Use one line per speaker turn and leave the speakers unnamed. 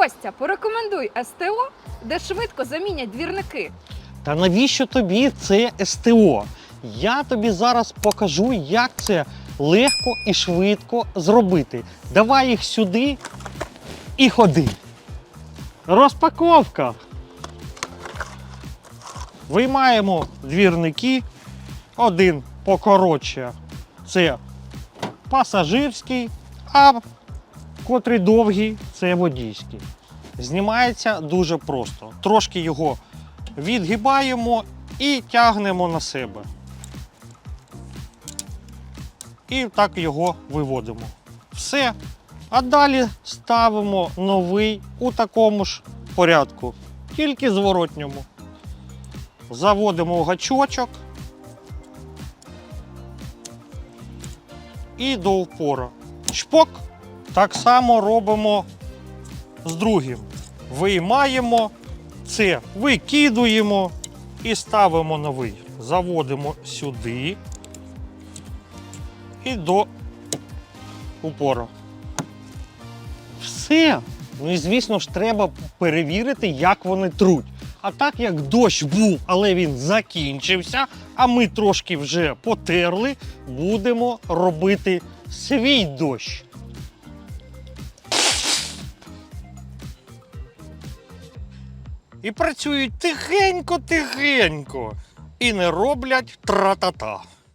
Костя, порекомендуй СТО, де швидко замінять двірники.
Та навіщо тобі це СТО? Я тобі зараз покажу, як це легко і швидко зробити. Давай їх сюди і ходи. Розпаковка. Виймаємо двірники. Один покоротше. Це пасажирський, а котрий довгий це водійський. Знімається дуже просто. Трошки його відгибаємо і тягнемо на себе. І так його виводимо. Все. А далі ставимо новий у такому ж порядку, тільки зворотньому. Заводимо гачочок і до упора. Чпок. Так само робимо з другим. Виймаємо це викидуємо і ставимо новий. Заводимо сюди і до упору. Все. Ну і звісно ж, треба перевірити, як вони труть. А так як дощ був, але він закінчився, а ми трошки вже потерли, будемо робити свій дощ. І працюють тихенько-тихенько. І не роблять тра-та-та.